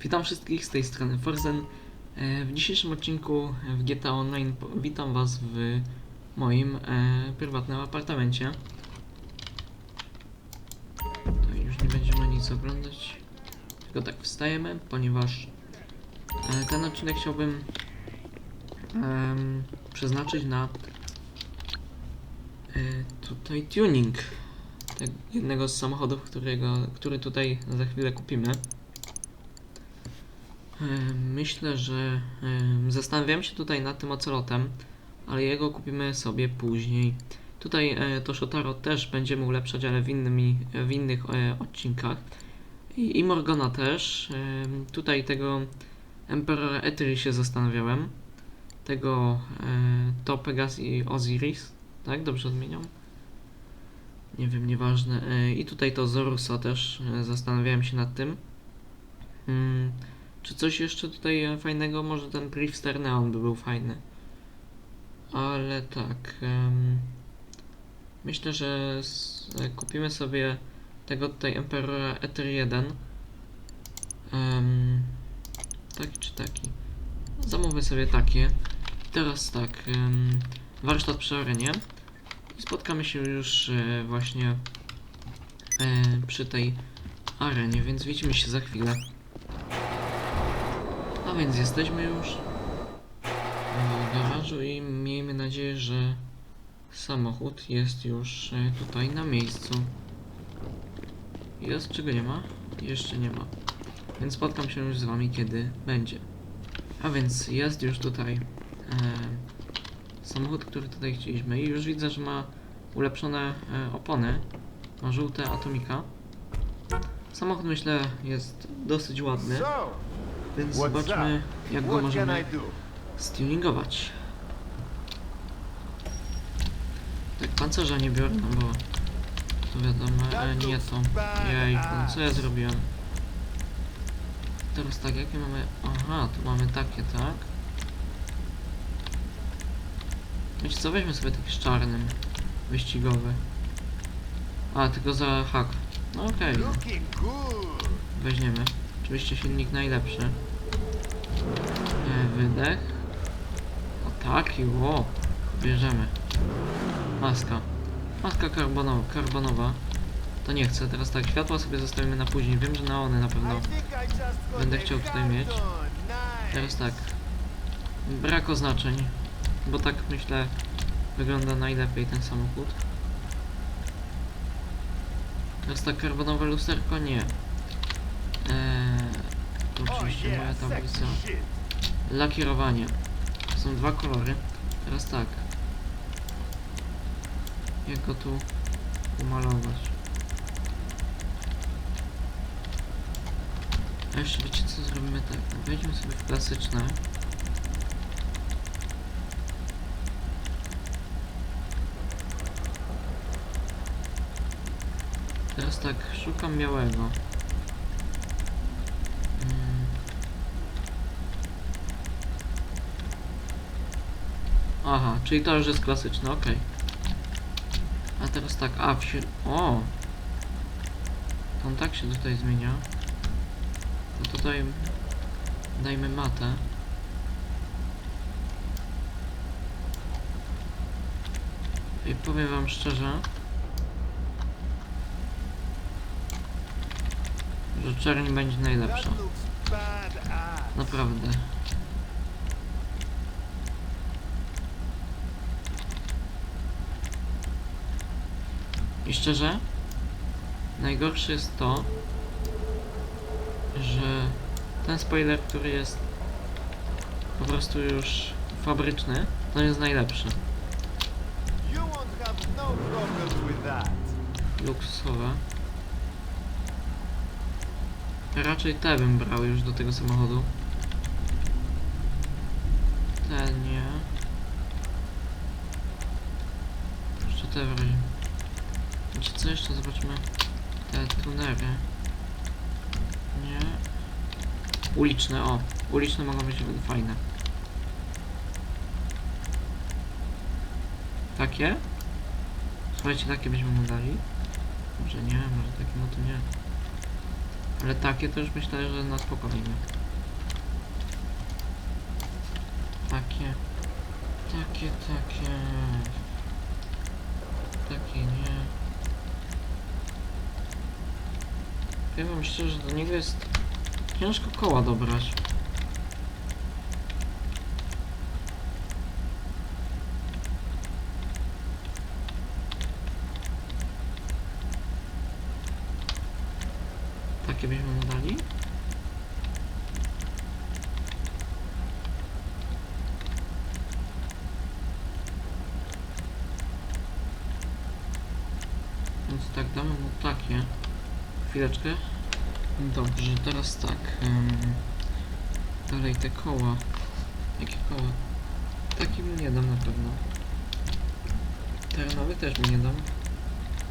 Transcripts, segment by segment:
Witam wszystkich z tej strony Forzen. E, W dzisiejszym odcinku w GTA Online witam Was w moim e, prywatnym apartamencie. To już nie będziemy nic oglądać. Tylko tak wstajemy, ponieważ e, ten odcinek chciałbym em, przeznaczyć na e, tutaj tuning jednego z samochodów, którego, który tutaj za chwilę kupimy. Em, Myślę, że em, zastanawiałem się tutaj nad tym ocelotem, ale jego kupimy sobie później. Tutaj e, to Shotaro też będziemy ulepszać, ale w, innymi, w innych e, odcinkach. I, I Morgana też. Tutaj tego Emperora Eteri się zastanawiałem. Tego e, to Pegas i Osiris. Tak? Dobrze odmieniam? Nie wiem, nieważne. E, I tutaj to Zorusa też e, zastanawiałem się nad tym. Mm, czy coś jeszcze tutaj e, fajnego? Może ten Drifter Neon by był fajny. Ale tak. em, myślę, że s- e, kupimy sobie tego tutaj Emperora Ether 1. Um, taki czy taki? Zamówmy sobie takie. Teraz tak. em, warsztat przy arenie. I spotkamy się już e, właśnie e, przy tej arenie, więc widzimy się za chwilę. Więc jesteśmy już w garażu i miejmy nadzieję, że samochód jest już e, tutaj na miejscu. Jest czego nie ma? Jeszcze nie ma. Więc spotkam się już z wami kiedy będzie. A więc jest już tutaj e, samochód, który tutaj chcieliśmy i już widzę, że ma ulepszone e, opony. Ma żółte atomika. Samochód myślę jest dosyć ładny. Więc zobaczmy, jak go możemy stuningować. Tak, pancerza nie biorę, no bo to wiadomo, e, nie to. Jejku, co ja zrobiłem? Teraz tak, jakie mamy... Aha, tu mamy takie, tak? Wiecie co, weźmy sobie taki z czarnym. Wyścigowy. A, tylko za hak. No okej, no. Good. weźmiemy. Oczywiście silnik najlepszy. E, wydech. O taki, ło. Bierzemy. Maska. Maska karbonowa, karbonowa. To nie chcę, teraz tak, światła sobie zostawimy na później. Wiem, że na pewno. I just got Będę chciał tutaj mieć. Teraz tak. Brak oznaczeń, bo tak myślę wygląda najlepiej ten samochód. Teraz tak karbonowe lusterko nie. Eee, oczywiście moja tablica. Lakierowanie. Są dwa kolory. Teraz tak. Jak go tu umalować? A jeszcze wiecie co zrobimy tak? Wejdźmy sobie w klasyczne. Teraz tak, szukam białego. Aha, czyli to już jest klasyczne, okej. A teraz tak, a w środ... O! On tak się tutaj zmienia. No tutaj dajmy matę. I powiem wam szczerze, że czerń będzie najlepsza. Naprawdę. I szczerze, najgorsze jest to, że ten spoiler, który jest po prostu już fabryczny, to jest najlepszy. No. Luksusowe. Raczej te bym brał już do tego samochodu. Te nie. Jeszcze te w razie. Wiecie co jeszcze? Zobaczmy. Te tunery. Nie. Uliczne, o. Uliczne mogą być fajne. Takie? Słuchajcie, takie byśmy mu dali. Może nie, może takie no to nie. Ale takie to już myślę, że na spokojnie. Takie, takie. Takie nie. Powiem szczerze, do niego jest ciężko koła dobrać. Takie byśmy mu dali? Więc tak, damy mu takie. Chwileczkę. Dobrze, teraz tak. em, dalej te koła. Jakie koła? Taki mu nie dam na pewno. Terenowy też mi nie dam.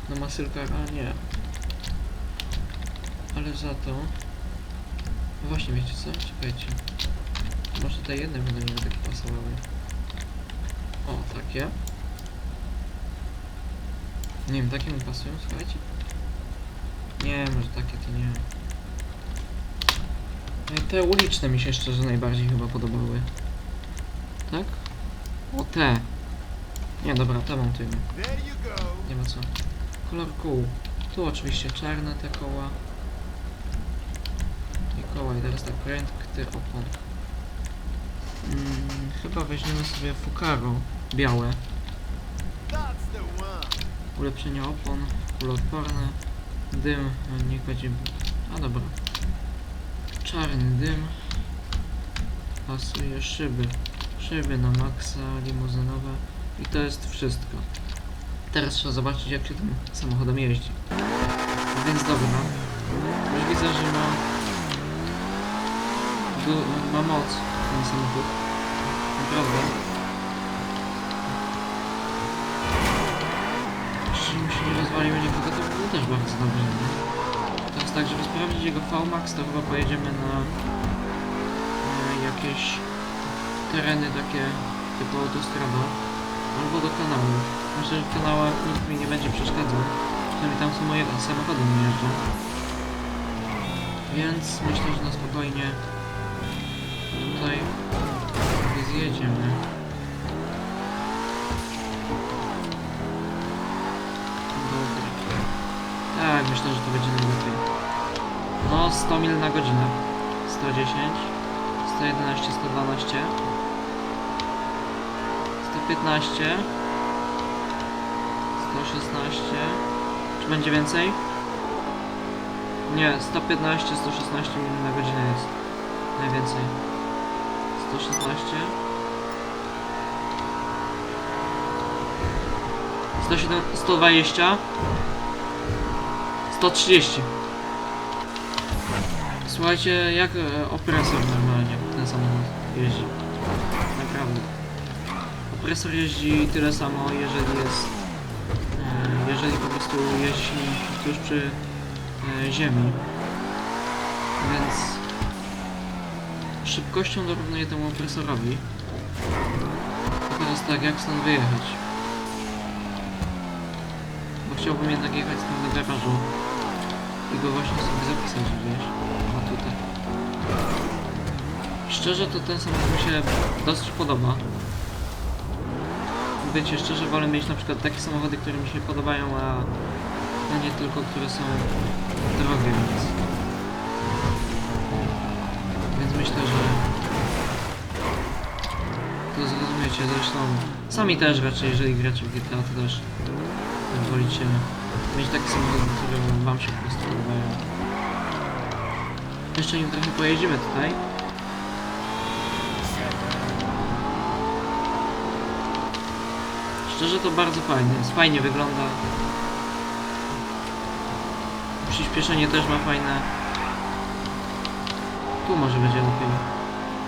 No masylkara nie. Ale za to... No właśnie, wiecie co? Czekajcie. Może te jedne będą mi takie pasowały. O, takie. Nie wiem, takie mi pasują, słuchajcie. Nie, może takie to nie. E, Te uliczne mi się szczerze najbardziej chyba podobały. Tak? O, te. Nie, dobra, te go. Nie ma co. Kolor kół. Tu oczywiście czarne te koła. I koła i teraz tak prędkie opon. Mm, chyba weźmiemy sobie Fukaro białe. Ulepszenie opon, kuloodporne. Dym, no niech będzie... A dobra. Czarny dym. Pasuje szyby. Szyby na maksa, limuzynowe. I to jest wszystko. Teraz trzeba zobaczyć jak się tym samochodem jeździ. Więc dobra. Już widzę, że ma... Ma moc ten samochód. Naprawdę. Jeśli mu się nie rozwalił nikogo, to też bardzo dobrze. Nie? Teraz tak, żeby sprawdzić jego VMAX, to chyba pojedziemy na e, jakieś tereny takie typu autostrada albo do kanału. Myślę, że w kanałach nikt mi nie będzie przeszkadzał. Przynajmniej tam są moje samochody nie jeżdżą. Więc myślę, że na spokojnie tutaj zjedziemy. Dobra. Tak, myślę, że to będzie najlepiej. No, 100 mil na godzinę. 110, 111, 112, 115, 116. Czy będzie więcej? Nie, 115, 116 mil na godzinę jest. Najwięcej. 116. 107, 120 130 Słuchajcie, jak e, opresor normalnie ten samochód jeździ. Naprawdę. Opresor jeździ tyle samo, jeżeli jest... E, jeżeli po prostu jeździ tuż przy e, ziemi. Więc... Szybkością dorównuje temu opresorowi. I teraz tak, jak stąd wyjechać? Chciałbym jednak jechać z tym i go właśnie sobie zapisać gdzieś. A tutaj. Szczerze to ten samochód mi się dosyć podoba. Wiecie, szczerze wolę mieć na przykład takie samochody, które mi się podobają, a a nie tylko, które są drogie, więc... Więc myślę, że... To zrozumiecie, zresztą sami też raczej, jeżeli gracie w GTA, to też wolicie mieć takie samochody, które wam się po prostu podobają. Jeszcze nim trochę pojedziemy tutaj. Szczerze to bardzo fajnie, jest fajnie wygląda. Przyspieszenie też ma fajne. Tu może będzie lepiej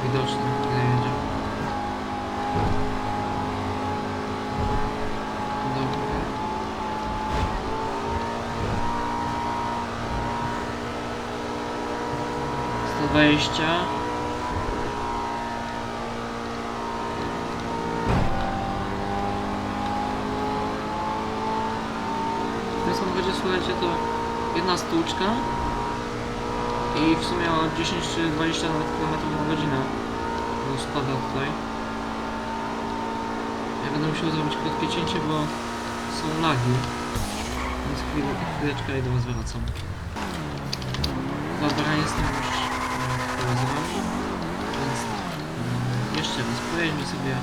widoczne, gdy jedzie. Dobra. Dwadzieścia. W tym samochodzie słuchajcie to jedna stłuczka I w sumie o 10 czy 20 km na godzinę spada tutaj. Ja będę musiał zrobić krótkie cięcie, bo są lagi. Więc chwil, chwileczkę i do was wracam. Dobra, jestem już jeszcze raz pojedźmy sobie,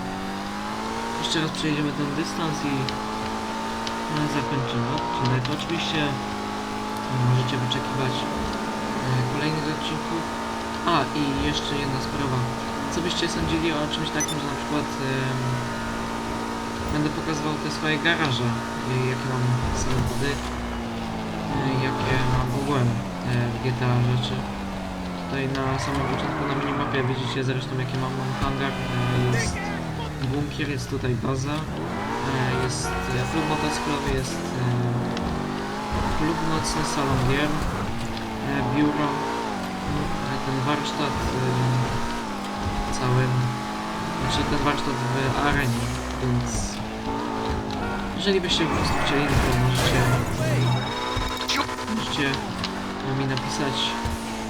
jeszcze raz przejedziemy ten dystans i e, zakończymy odcinek. Oczywiście e, możecie wyczekiwać e, kolejnych odcinków. A i jeszcze jedna sprawa. Co byście sądzili o czymś takim, że na przykład będę pokazywał te swoje garaże, jakie mam samochody, e, jakie mam ogółem e, w GTA rzeczy. Tutaj na samym początku na minimapie widzicie zresztą jakie mam, mam hangar, e, jest bunkier, jest tutaj baza, e, jest e, klub motocyklowy, jest klub nocny, salon gier, biuro, e, ten warsztat cały, znaczy ten warsztat w arenie, więc jeżeli byście po prostu chcieli, to możecie, możecie mi napisać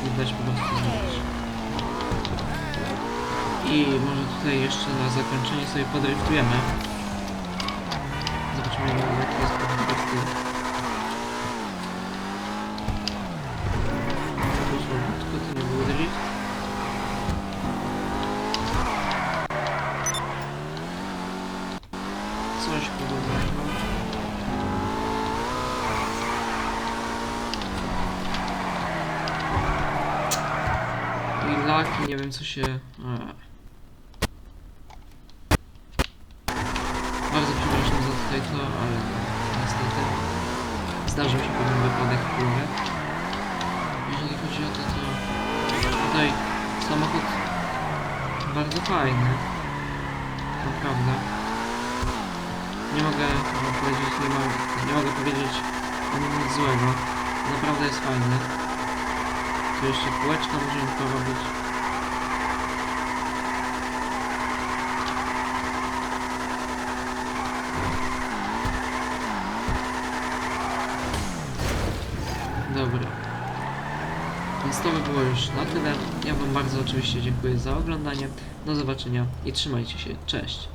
i dać po prostu. I może tutaj jeszcze na zakończenie sobie podriftujemy. Zobaczmy jaki jest. Nie wiem co się... A. Bardzo przepraszam za tutaj to, ale niestety zdarzył się pewien wypadek w górę. Jeżeli chodzi o to, to tutaj samochód bardzo fajny. Naprawdę. Nie mogę powiedzieć, nie, nie mogę powiedzieć o nim nic złego. Naprawdę jest fajny. Tu jeszcze kółeczka możemy porobić. Dobra. Więc to by było już na tyle. Ja Wam bardzo oczywiście dziękuję za oglądanie. Do zobaczenia i trzymajcie się. Cześć.